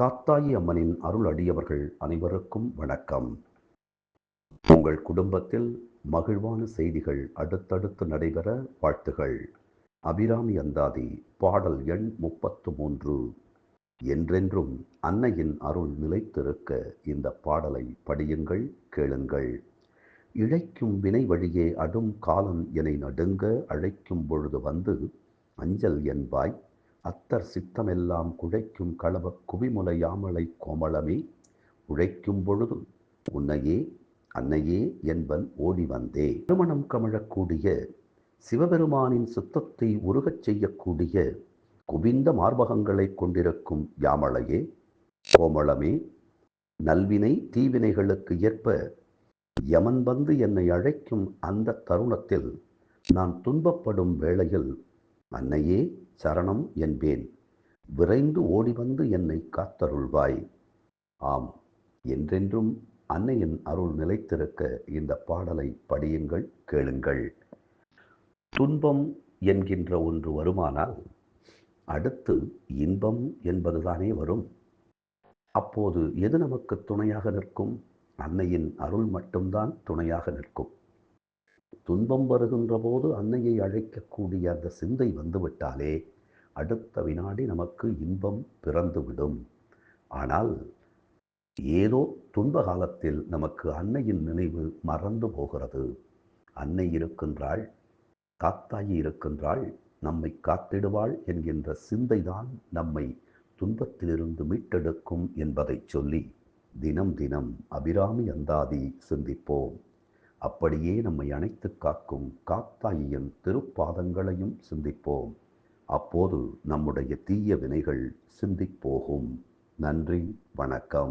தாத்தாயி அம்மனின் அருள் அடியவர்கள் அனைவருக்கும் வணக்கம். உங்கள் குடும்பத்தில் மகிழ்வான செய்திகள் அடுத்தடுத்து நடைபெற வாழ்த்துகள். அபிராமி அந்தாதி பாடல் எண் முப்பத்து மூன்று. என்றென்றும் அன்னையின் அருள் நிலைத்திருக்க இந்த பாடலை படியுங்கள் கேளுங்கள். இழைக்கும் வினை வழியே அடும் காலம் என நடுங்க அழைக்கும் பொழுது வந்து அஞ்சல் என்பாய் அத்தர் சித்தமெல்லாம் குழைக்கும் களவ குவிமுலையாமலை கோமளமே. உழைக்கும் பொழுது உன்னையே அன்னையே என்பன் ஓடி வந்தே. திருமணம் கமழக்கூடிய சிவபெருமானின் சுத்தத்தை உருகச் செய்யக்கூடிய குவிந்த மார்பகங்களை கொண்டிருக்கும் யாமளையே கோமளமே. நல்வினை தீவினைகளுக்கு ஏற்ப யமன் வந்து என்னை அழைக்கும் அந்த தருணத்தில் நான் துன்பப்படும் வேளையில் அன்னையே சரணம் என்பேன். விரைந்து ஓடி வந்து என்னை காத்தருள்வாய். ஆம் என்றென்றும் அன்னையின் அருள் நிலைத்திருக்க இந்த பாடலை படியுங்கள் கேளுங்கள். துன்பம் என்கின்ற ஒன்று வருமானால் அடுத்து இன்பம் என்பதுதானே வரும். அப்போது எது நமக்கு துணையாக நிற்கும்? அன்னையின் அருள் மட்டும்தான் துணையாக நிற்கும். துன்பம் வருகின்ற போது அன்னையை அழைக்கக்கூடிய அந்த சிந்தை வந்துவிட்டாலே அடுத்த வினாடி நமக்கு இன்பம் பிறந்துவிடும். ஆனால் ஏதோ துன்ப காலத்தில் நமக்கு அன்னையின் நினைவு மறந்து போகிறது. அன்னை இருக்கின்றாள் காத்தாயி இருக்கின்றாள் நம்மை காத்திடுவாள் என்கின்ற சிந்தைதான் நம்மை துன்பத்திலிருந்து மீட்டெடுக்கும் என்பதை சொல்லி தினம் தினம் அபிராமி அந்தாதி சிந்திப்போம். அப்படியே நம்மை அணைத்து காக்கும் காத்தாயின் திருப்பாதங்களையும் சிந்திப்போம். அப்போது நம்முடைய தீய வினைகள் சிந்திப்போகும். நன்றி வணக்கம்.